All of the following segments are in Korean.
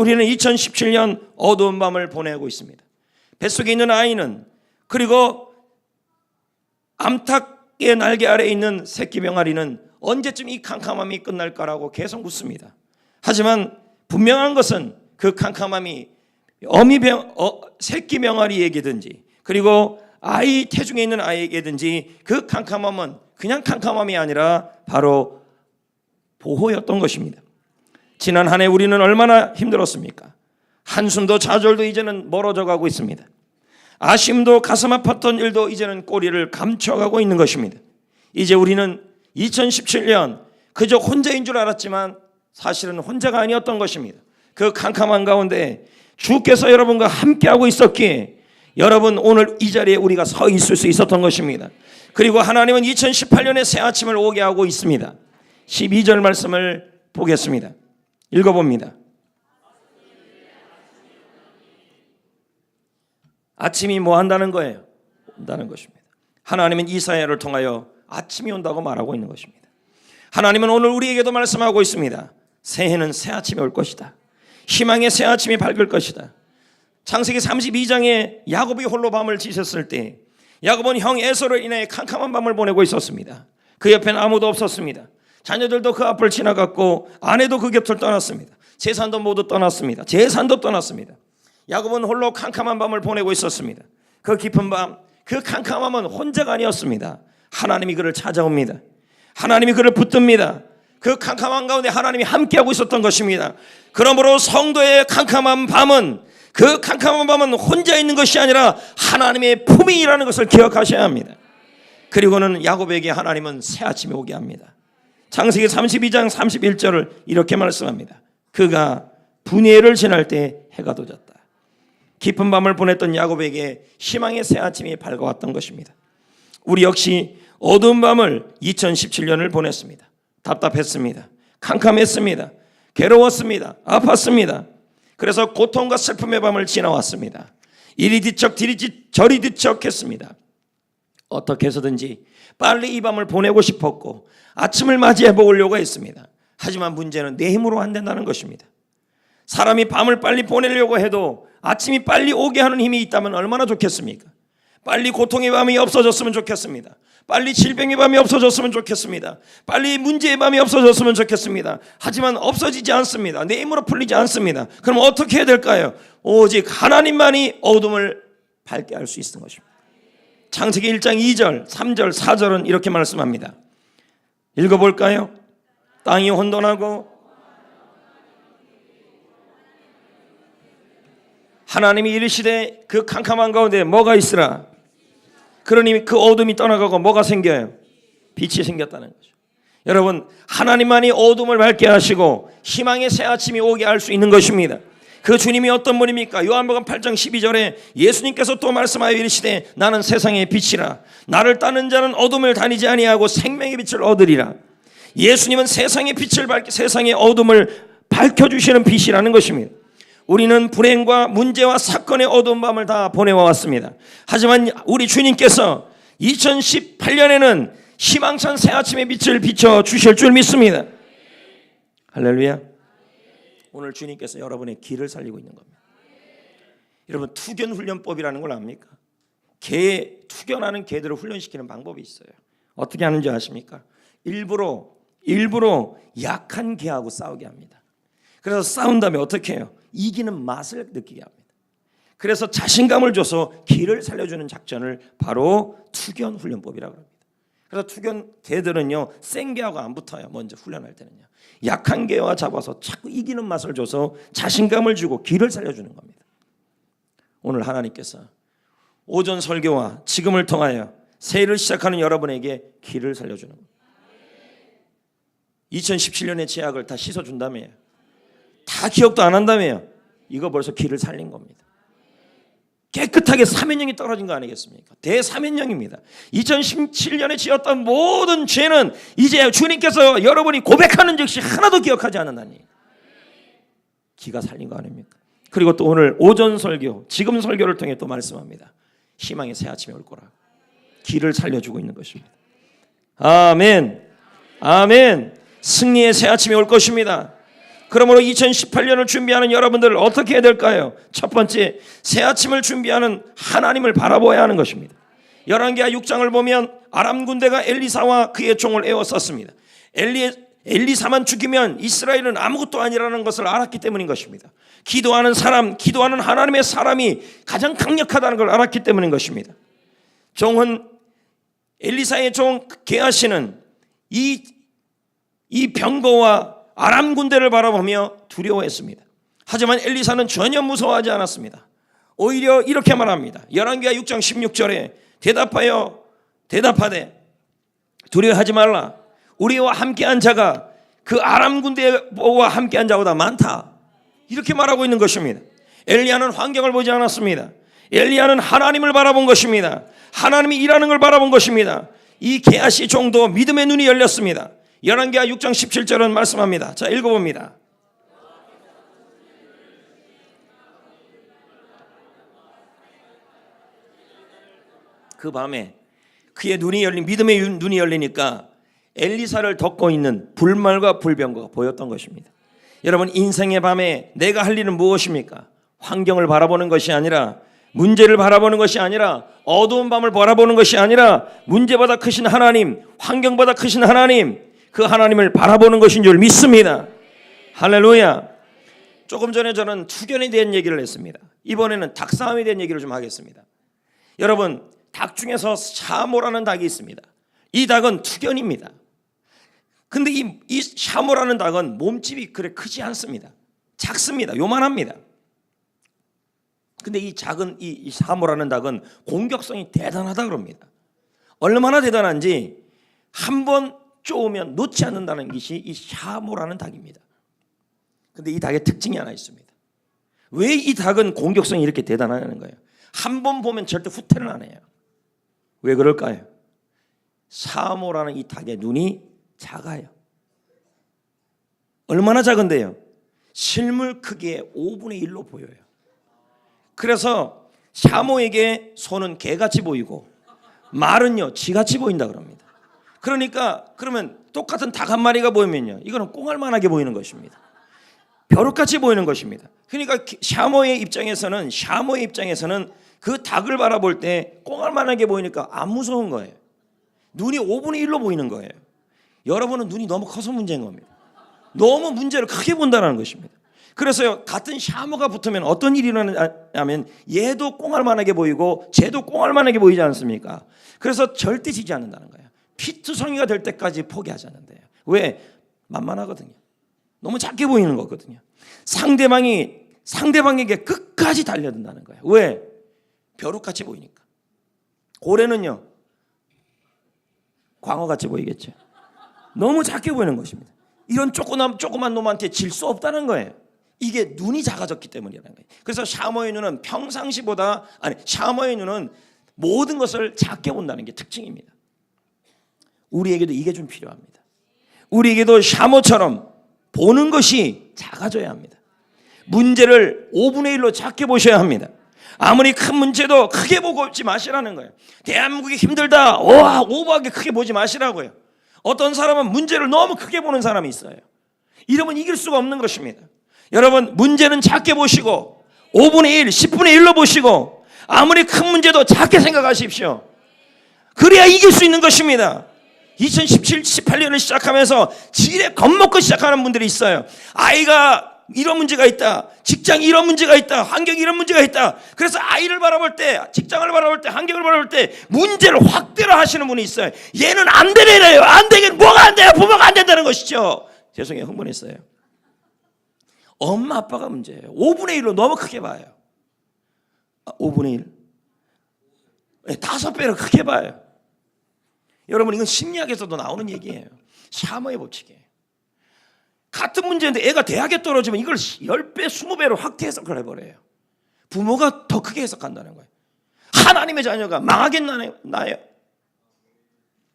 우리는 2017년 어두운 밤을 보내고 있습니다. 뱃속에 있는 아이는 그리고 암탉의 날개 아래 있는 새끼 병아리는 언제쯤 이 캄캄함이 끝날까라고 계속 묻습니다. 하지만 분명한 것은 그 캄캄함이 어미 병 어, 새끼 병아리에게든지 그리고 아이 태중에 있는 아이에게든지 그 캄캄함은 그냥 캄캄함이 아니라 바로 보호였던 것입니다. 지난 한 해 우리는 얼마나 힘들었습니까? 한숨도 좌절도 이제는 멀어져 가고 있습니다. 아쉬움도 가슴 아팠던 일도 이제는 꼬리를 감춰가고 있는 것입니다. 이제 우리는 2017년 그저 혼자인 줄 알았지만 사실은 혼자가 아니었던 것입니다. 그 캄캄한 가운데 주께서 여러분과 함께하고 있었기에 여러분 오늘 이 자리에 우리가 서 있을 수 있었던 것입니다. 그리고 하나님은 2018년의 새 아침을 오게 하고 있습니다. 12절 말씀을 보겠습니다. 읽어봅니다. 아침이 뭐 한다는 거예요? 온다는 것입니다. 하나님은 이사야를 통하여 아침이 온다고 말하고 있는 것입니다. 하나님은 오늘 우리에게도 말씀하고 있습니다. 새해는 새 아침이 올 것이다. 희망의 새 아침이 밝을 것이다. 창세기 32장에 야곱이 홀로 밤을 지셨을 때 야곱은 형 에서로 인해 캄캄한 밤을 보내고 있었습니다. 그 옆에는 아무도 없었습니다. 자녀들도 그 앞을 지나갔고 아내도 그 곁을 떠났습니다. 재산도 모두 떠났습니다. 재산도 떠났습니다. 야곱은 홀로 캄캄한 밤을 보내고 있었습니다. 그 깊은 밤, 그 캄캄함은 혼자가 아니었습니다. 하나님이 그를 찾아옵니다. 하나님이 그를 붙듭니다. 그 캄캄한 가운데 하나님이 함께하고 있었던 것입니다. 그러므로 성도의 캄캄한 밤은 그 캄캄한 밤은 혼자 있는 것이 아니라 하나님의 품이라는 것을 기억하셔야 합니다. 그리고는 야곱에게 하나님은 새 아침에 오게 합니다. 창세기 32장 31절을 이렇게 말씀합니다. 그가 분예를 지날 때 해가 도졌다. 깊은 밤을 보냈던 야곱에게 희망의 새 아침이 밝아왔던 것입니다. 우리 역시 어두운 밤을 2017년을 보냈습니다. 답답했습니다. 캄캄했습니다. 괴로웠습니다. 아팠습니다. 그래서 고통과 슬픔의 밤을 지나왔습니다. 이리 뒤척 저리 뒤척했습니다. 어떻게 해서든지 빨리 이 밤을 보내고 싶었고 아침을 맞이해 보려고 했습니다. 하지만 문제는 내 힘으로 안 된다는 것입니다. 사람이 밤을 빨리 보내려고 해도 아침이 빨리 오게 하는 힘이 있다면 얼마나 좋겠습니까? 빨리 고통의 밤이 없어졌으면 좋겠습니다. 빨리 질병의 밤이 없어졌으면 좋겠습니다. 빨리 문제의 밤이 없어졌으면 좋겠습니다. 하지만 없어지지 않습니다. 내 힘으로 풀리지 않습니다. 그럼 어떻게 해야 될까요? 오직 하나님만이 어둠을 밝게 할 수 있는 것입니다. 창세기 1장 2절, 3절, 4절은 이렇게 말씀합니다. 읽어볼까요? 땅이 혼돈하고 하나님이 이르시되 그 캄캄한 가운데 뭐가 있으라 그러니 그 어둠이 떠나가고 뭐가 생겨요? 빛이 생겼다는 거죠. 여러분 하나님만이 어둠을 밝게 하시고 희망의 새 아침이 오게 할 수 있는 것입니다. 그 주님이 어떤 분입니까? 요한복음 8장 12절에 예수님께서 또 말씀하여 이르시되 나는 세상의 빛이라 나를 따는 자는 어둠을 다니지 아니하고 생명의 빛을 얻으리라. 예수님은 세상의 빛을 밝게 세상의 어둠을 밝혀 주시는 빛이라는 것입니다. 우리는 불행과 문제와 사건의 어두운 밤을 다 보내와 왔습니다. 하지만 우리 주님께서 2018년에는 희망찬 새 아침의 빛을 비춰 주실 줄 믿습니다. 할렐루야. 오늘 주님께서 여러분의 길을 살리고 있는 겁니다. 여러분 투견 훈련법이라는 걸 압니까? 개 투견하는 개들을 훈련시키는 방법이 있어요. 어떻게 하는지 아십니까? 일부러 일부러 약한 개하고 싸우게 합니다. 그래서 싸운 다음에 어떻게 해요? 이기는 맛을 느끼게 합니다. 그래서 자신감을 줘서 길을 살려주는 작전을 바로 투견 훈련법이라고 합니다. 그래서 투견 개들은요 센 개하고 안 붙어요. 먼저 훈련할 때는요 약한 개와 잡아서 자꾸 이기는 맛을 줘서 자신감을 주고 길을 살려주는 겁니다. 오늘 하나님께서 오전 설교와 지금을 통하여 새해를 시작하는 여러분에게 길을 살려주는 겁니다. 2017년의 제약을 다 씻어준다며요. 다 기억도 안 한다며요. 이거 벌써 길을 살린 겁니다. 깨끗하게 사면령이 떨어진 거 아니겠습니까? 대사면령입니다. 2017년에 지었던 모든 죄는 이제 주님께서 여러분이 고백하는 즉시 하나도 기억하지 않는다니. 기가 살린 거 아닙니까? 그리고 또 오늘 오전 설교, 지금 설교를 통해 또 말씀합니다. 희망의 새 아침이 올 거라. 길을 살려주고 있는 것입니다. 아멘. 아멘. 승리의 새 아침이 올 것입니다. 그러므로 2018년을 준비하는 여러분들 어떻게 해야 될까요? 첫 번째, 새 아침을 준비하는 하나님을 바라보아야 하는 것입니다. 열왕기하 6장을 보면 아람 군대가 엘리사와 그의 종을 에워쌌습니다. 엘리 엘리사만 죽이면 이스라엘은 아무것도 아니라는 것을 알았기 때문인 것입니다. 기도하는 사람, 기도하는 하나님의 사람이 가장 강력하다는 걸 알았기 때문인 것입니다. 종은 엘리사의 종 게하시는 이, 이 병거와 아람 군대를 바라보며 두려워했습니다. 하지만 엘리사는 전혀 무서워하지 않았습니다. 오히려 이렇게 말합니다. 열왕기하 6장 16절에 대답하여 대답하되 두려워하지 말라. 우리와 함께한 자가 그 아람 군대와 함께한 자보다 많다. 이렇게 말하고 있는 것입니다. 엘리야는 환경을 보지 않았습니다. 엘리야는 하나님을 바라본 것입니다. 하나님이 일하는 걸 바라본 것입니다. 이 게하시 종도 믿음의 눈이 열렸습니다. 열왕기하 6장 17절은 말씀합니다. 자 읽어봅니다. 그 밤에 그의 눈이 열린 믿음의 눈이 열리니까 엘리사를 덮고 있는 불말과 불병거가 보였던 것입니다. 여러분 인생의 밤에 내가 할 일은 무엇입니까? 환경을 바라보는 것이 아니라 문제를 바라보는 것이 아니라 어두운 밤을 바라보는 것이 아니라 문제보다 크신 하나님, 환경보다 크신 하나님, 그 하나님을 바라보는 것인 줄 믿습니다. 할렐루야. 조금 전에 저는 투견에 대한 얘기를 했습니다. 이번에는 닭싸움에 대한 얘기를 좀 하겠습니다. 여러분, 닭 중에서 샤모라는 닭이 있습니다. 이 닭은 투견입니다. 근데 이, 이 샤모라는 닭은 몸집이 그래 크지 않습니다. 작습니다. 요만합니다. 근데 이 작은 이, 이 샤모라는 닭은 공격성이 대단하다 그럽니다. 얼마나 대단한지 한 번 쪼으면 놓지 않는다는 것이 이 샤모라는 닭입니다. 근데 이 닭의 특징이 하나 있습니다. 왜 이 닭은 공격성이 이렇게 대단하냐는 거예요. 한 번 보면 절대 후퇴를 안 해요. 왜 그럴까요? 사모라는 이 닭의 눈이 작아요. 얼마나 작은데요? 실물 크기의 5분의 1로 보여요. 그래서 샤모에게 손은 개같이 보이고 말은요 쥐같이 보인다 그럽니다. 그러니까 그러면 똑같은 닭 한 마리가 보이면요 이거는 꽁알만하게 보이는 것입니다. 벼룩같이 보이는 것입니다. 그러니까 샤모의 입장에서는 샤모의 입장에서는 그 닭을 바라볼 때 꽁알만하게 보이니까 안 무서운 거예요. 눈이 5분의 1로 보이는 거예요. 여러분은 눈이 너무 커서 문제인 겁니다. 너무 문제를 크게 본다는 것입니다. 그래서요 같은 샤머가 붙으면 어떤 일이 일어나냐면 얘도 꽁알만하게 보이고 쟤도 꽁알만하게 보이지 않습니까? 그래서 절대 지지 않는다는 거예요. 피투성이가 될 때까지 포기하지 않는데요. 왜? 만만하거든요. 너무 작게 보이는 거거든요. 상대방이 상대방에게 끝까지 달려든다는 거예요. 왜? 벼룩같이 보이니까. 고래는요. 광어같이 보이겠죠. 너무 작게 보이는 것입니다. 이런 조그만 조그만 놈한테 질 수 없다는 거예요. 이게 눈이 작아졌기 때문이라는 거예요. 그래서 샤머의 눈은 평상시보다 아니 샤머의 눈은 모든 것을 작게 본다는 게 특징입니다. 우리에게도 이게 좀 필요합니다. 우리에게도 샤머처럼 보는 것이 작아져야 합니다. 문제를 5분의 1로 작게 보셔야 합니다. 아무리 큰 문제도 크게 보고 있지 마시라는 거예요. 대한민국이 힘들다. 와, 오버하게 크게 보지 마시라고요. 어떤 사람은 문제를 너무 크게 보는 사람이 있어요. 이러면 이길 수가 없는 것입니다. 여러분, 문제는 작게 보시고 5분의 1, 10분의 1로 보시고 아무리 큰 문제도 작게 생각하십시오. 그래야 이길 수 있는 것입니다. 2017, 18년을 시작하면서 지레 겁먹고 시작하는 분들이 있어요. 아이가 이런 문제가 있다. 직장 이런 문제가 있다. 환경이 이런 문제가 있다. 그래서 아이를 바라볼 때, 직장을 바라볼 때, 환경을 바라볼 때 문제를 확대로 하시는 분이 있어요. 얘는 안 되래요. 안 되긴 뭐가 안 돼요? 부모가 안 된다는 것이죠. 죄송해요. 흥분했어요. 엄마 아빠가 문제예요. 5분의 1로 너무 크게 봐요. 5분의 1. 네, 다섯 배로 크게 봐요. 여러분 이건 심리학에서도 나오는 얘기예요. 샤머의 법칙이에요. 같은 문제인데 애가 대학에 떨어지면 이걸 10배, 20배로 확대 해석을 해버려요. 부모가 더 크게 해석한다는 거예요. 하나님의 자녀가 망하겠나요?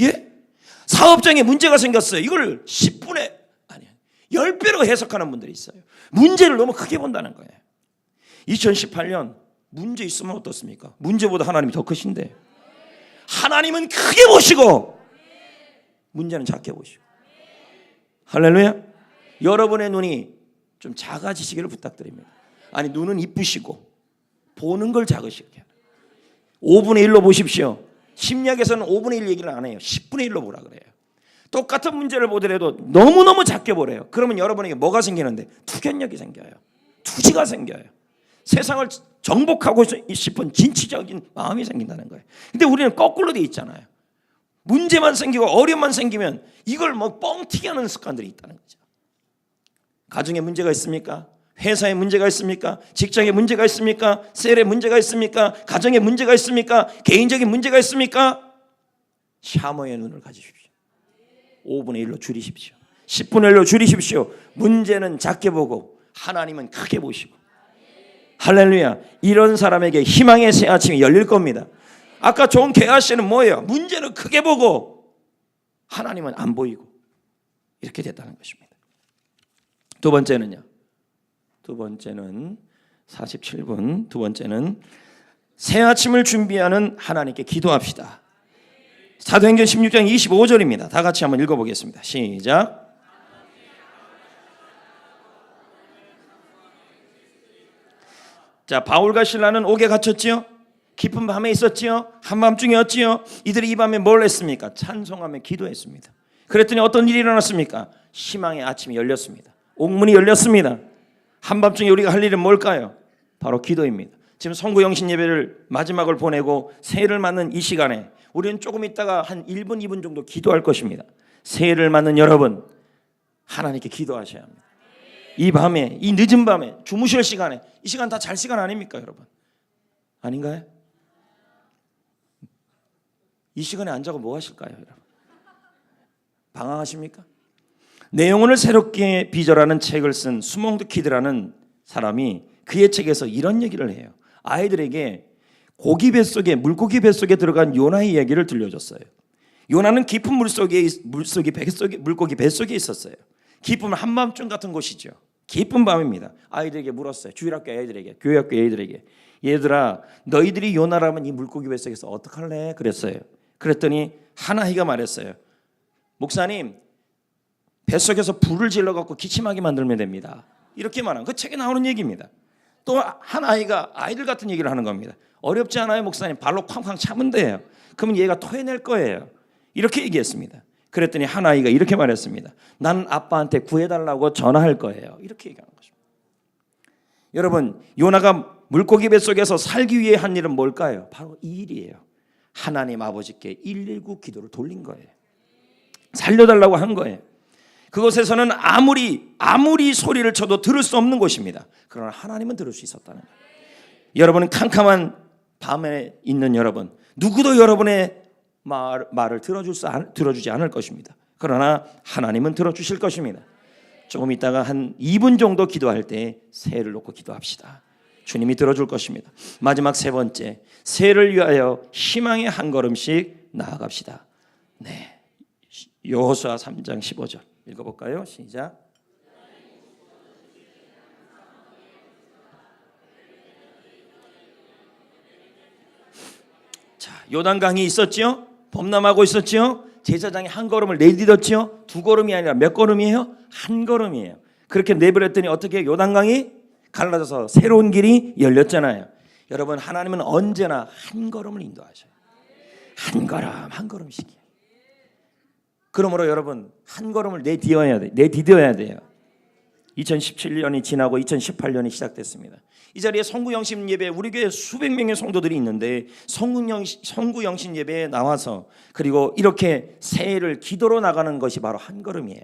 예? 사업장에 문제가 생겼어요. 이걸 10분의 아니 10배로 해석하는 분들이 있어요. 문제를 너무 크게 본다는 거예요. 2018년 문제 있으면 어떻습니까? 문제보다 하나님이 더 크신데 하나님은 크게 보시고 문제는 작게 보시고 할렐루야. 여러분의 눈이 좀 작아지시기를 부탁드립니다. 아니 눈은 이쁘시고 보는 걸 작으시게. 5분의 1로 보십시오. 심리학에서는 5분의 1 얘기를 안 해요. 10분의 1로 보라 그래요. 똑같은 문제를 보더라도 너무너무 작게 보래요. 그러면 여러분에게 뭐가 생기는데? 투견력이 생겨요. 투지가 생겨요. 세상을 정복하고 싶은 진취적인 마음이 생긴다는 거예요. 근데 우리는 거꾸로 돼 있잖아요. 문제만 생기고 어려움만 생기면 이걸 뭐 뻥튀기 하는 습관들이 있다는 거죠. 가정에 문제가 있습니까? 회사에 문제가 있습니까? 직장에 문제가 있습니까? 셀에 문제가 있습니까? 가정에 문제가 있습니까? 개인적인 문제가 있습니까? 샤머의 눈을 가지십시오. 5분의 1로 줄이십시오. 10분의 1로 줄이십시오. 문제는 작게 보고 하나님은 크게 보시고. 할렐루야. 이런 사람에게 희망의 새 아침이 열릴 겁니다. 아까 좋은 개아 씨는 뭐예요? 문제는 크게 보고 하나님은 안 보이고 이렇게 됐다는 것입니다. 두 번째는요. 두 번째는 47분. 두 번째는 새 아침을 준비하는 하나님께 기도합시다. 사도행전 16장 25절입니다. 다 같이 한번 읽어보겠습니다. 시작. 자, 바울과 신라는 옥에 갇혔지요. 깊은 밤에 있었지요. 한밤중이었지요. 이들이 이 밤에 뭘 했습니까? 찬송하며 기도했습니다. 그랬더니 어떤 일이 일어났습니까? 희망의 아침이 열렸습니다. 옥문이 열렸습니다. 한밤중에 우리가 할 일은 뭘까요? 바로 기도입니다. 지금 성구 영신 예배를 마지막을 보내고 새해를 맞는 이 시간에 우리는 조금 있다가 한 1분 2분 정도 기도할 것입니다. 새해를 맞는 여러분 하나님께 기도하셔야 합니다. 이 밤에 이 늦은 밤에 주무실 시간에 이 시간 다 잘 시간 아닙니까, 여러분? 아닌가요? 이 시간에 안 자고 뭐 하실까요, 여러분? 방황하십니까? 내 영혼을 새롭게 비절하는 책을 쓴 수몽드 키드라는 사람이 그의 책에서 이런 얘기를 해요. 아이들에게 고기 뱃속에 물고기 뱃속에 들어간 요나의 이야기를 들려줬어요. 요나는 깊은 물속에 물속이 뱃속에 물고기 뱃속에 있었어요. 깊은 한밤중 같은 곳이죠. 깊은 밤입니다. 아이들에게 물었어요. 주일학교 애들에게, 교회학교 애들에게. 얘들아, 너희들이 요나라면 이 물고기 뱃속에서 어떡할래? 그랬어요. 그랬더니 하나이가 말했어요. 목사님, 뱃속에서 불을 질러 갖고 기침하게 만들면 됩니다. 이렇게 말한 그 책에 나오는 얘기입니다. 또 한 아이가 아이들 같은 얘기를 하는 겁니다. 어렵지 않아요, 목사님. 발로 쾅쾅 차면 돼요. 그러면 얘가 토해낼 거예요. 이렇게 얘기했습니다. 그랬더니 한 아이가 이렇게 말했습니다. 난 아빠한테 구해달라고 전화할 거예요. 이렇게 얘기하는 것입니다. 여러분, 요나가 물고기 뱃속에서 살기 위해 한 일은 뭘까요? 바로 이 일이에요. 하나님 아버지께 119 기도를 돌린 거예요. 살려달라고 한 거예요. 그곳에서는 아무리 아무리 소리를 쳐도 들을 수 없는 곳입니다. 그러나 하나님은 들을 수 있었다는 거예요. 여러분은 캄캄한 밤에 있는 여러분, 누구도 여러분의 말, 말을 들어줄 수, 들어주지 않을 것입니다. 그러나 하나님은 들어주실 것입니다. 조금 있다가 한 2분 정도 기도할 때 새해를 놓고 기도합시다. 주님이 들어줄 것입니다. 마지막 세 번째, 새해를 위하여 희망의 한 걸음씩 나아갑시다. 네. 여호수아 3장 15절 읽어 볼까요? 시작. 자, 요단강이 있었지요? 범람하고 있었지요? 제사장이 한 걸음을 내딛었지요? 두 걸음이 아니라 몇 걸음이에요? 한 걸음이에요. 그렇게 내버렸더니 어떻게 요단강이 갈라져서 새로운 길이 열렸잖아요. 여러분 하나님은 언제나 한 걸음을 인도하셔요. 한 걸음 한 걸음씩이요. 그러므로 여러분 한 걸음을 내디뎌야 돼. 내디뎌야 돼요. 2017년이 지나고 2018년이 시작됐습니다. 이 자리에 성구영신 예배 우리 교회 수백 명의 성도들이 있는데 성구영신, 성구영신 예배에 나와서 그리고 이렇게 새해를 기도로 나가는 것이 바로 한 걸음이에요.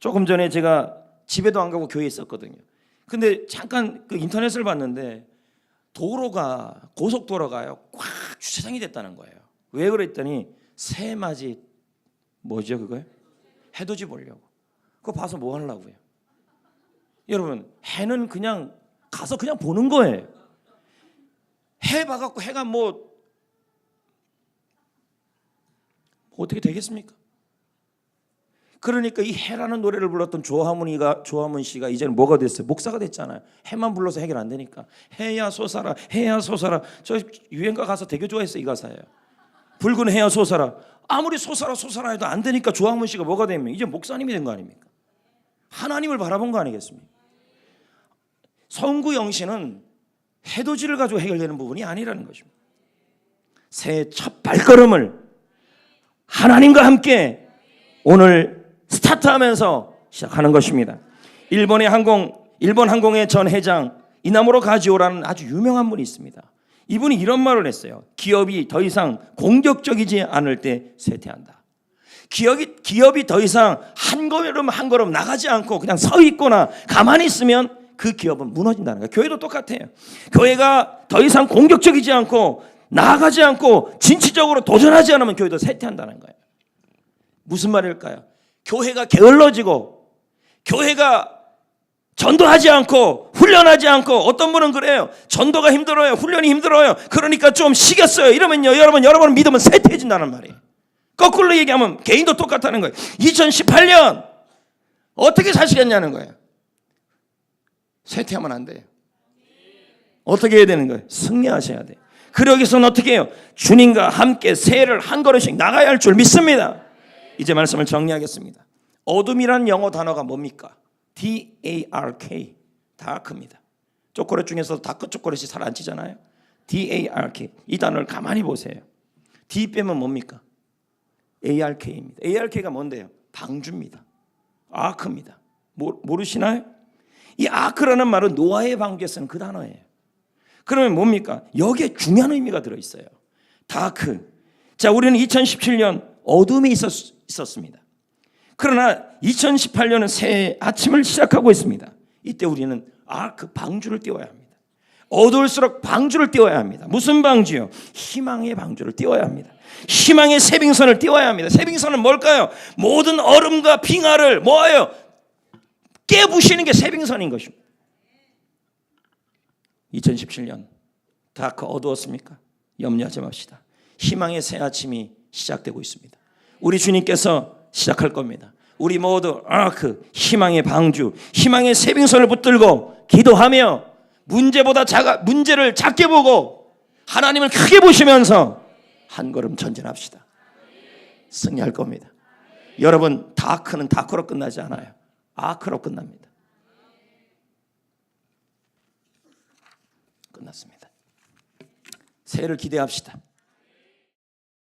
조금 전에 제가 집에도 안 가고 교회에 있었거든요. 근데 잠깐 그 인터넷을 봤는데 도로가 고속도로가요 꽉 주차장이 됐다는 거예요. 왜 그랬더니 새맞이 뭐죠 그거요? 해돋이 보려고. 그거 봐서 뭐 하려고요? 여러분 해는 그냥 가서 그냥 보는 거예요. 해 봐갖고 해가 뭐, 뭐 어떻게 되겠습니까? 그러니까 이 해라는 노래를 불렀던 조하문이가 조하문 씨가 이제는 뭐가 됐어요? 목사가 됐잖아요. 해만 불러서 해결 안 되니까 해야 솟아라, 해야 솟아라. 저 유행가 가서 되게 좋아했어요 이 가사예요. 붉은 해야 솟아라. 아무리 솟아라 솟아라 해도 안 되니까 조하문 씨가 뭐가 되면 이제 목사님이 된 거 아닙니까? 하나님을 바라본 거 아니겠습니까? 성구 영신은 해돋이를 가지고 해결되는 부분이 아니라는 것입니다. 새해 첫 발걸음을 하나님과 함께 오늘 스타트하면서 시작하는 것입니다. 일본의 항공 일본 항공의 전 회장 이나무로 가지오라는 아주 유명한 분이 있습니다. 이분이 이런 말을 했어요. 기업이 더 이상 공격적이지 않을 때 쇠퇴한다. 기업이 기업이 더 이상 한 걸음 한 걸음 나가지 않고 그냥 서 있거나 가만히 있으면 그 기업은 무너진다는 거예요. 교회도 똑같아요. 교회가 더 이상 공격적이지 않고 나아가지 않고 진취적으로 도전하지 않으면 교회도 쇠퇴한다는 거예요. 무슨 말일까요? 교회가 게을러지고 교회가 전도하지 않고 훈련하지 않고 어떤 분은 그래요. 전도가 힘들어요. 훈련이 힘들어요. 그러니까 좀 쉬겠어요. 이러면요. 여러분 여러분 믿으면 쇠퇴해진다는 말이에요. 거꾸로 얘기하면 개인도 똑같다는 거예요. 2018년 어떻게 사시겠냐는 거예요. 쇠퇴하면 안 돼요. 어떻게 해야 되는 거예요? 승리하셔야 돼요. 그러기 위해서는 어떻게 해요? 주님과 함께 새해를 한 걸음씩 나가야 할 줄 믿습니다. 이제 말씀을 정리하겠습니다. 어둠이란 영어 단어가 뭡니까? D A R K 다크입니다. 초콜릿 중에서 다크 초콜릿이 잘 안 찌잖아요. D A R K 이 단어를 가만히 보세요. D 빼면 뭡니까? A R K입니다. A R K가 뭔데요? 방주입니다. 아크입니다. 모, 모르시나요? 이 아크라는 말은 노아의 방주에 쓰는 그 단어예요. 그러면 뭡니까? 여기에 중요한 의미가 들어 있어요. 다크. 자, 우리는 2017년 어둠이 있었, 있었습니다. 그러나 2018년은 새 아침을 시작하고 있습니다. 이때 우리는 아, 그 방주를 띄워야 합니다. 어두울수록 방주를 띄워야 합니다. 무슨 방주요? 희망의 방주를 띄워야 합니다. 희망의 세빙선을 띄워야 합니다. 세빙선은 뭘까요? 모든 얼음과 빙하를 뭐예요? 깨부시는 게 세빙선인 것입니다. 2017년 다크 어두웠습니까? 염려하지 맙시다. 희망의 새 아침이 시작되고 있습니다. 우리 주님께서 시작할 겁니다. 우리 모두 아그 희망의 방주, 희망의 세빙선을 붙들고 기도하며 문제보다 작아 문제를 작게 보고 하나님을 크게 보시면서 한 걸음 전진합시다. 승리할 겁니다. 여러분 다크는 다크로 끝나지 않아요. 아크로 끝납니다. 끝났습니다. 새해를 기대합시다.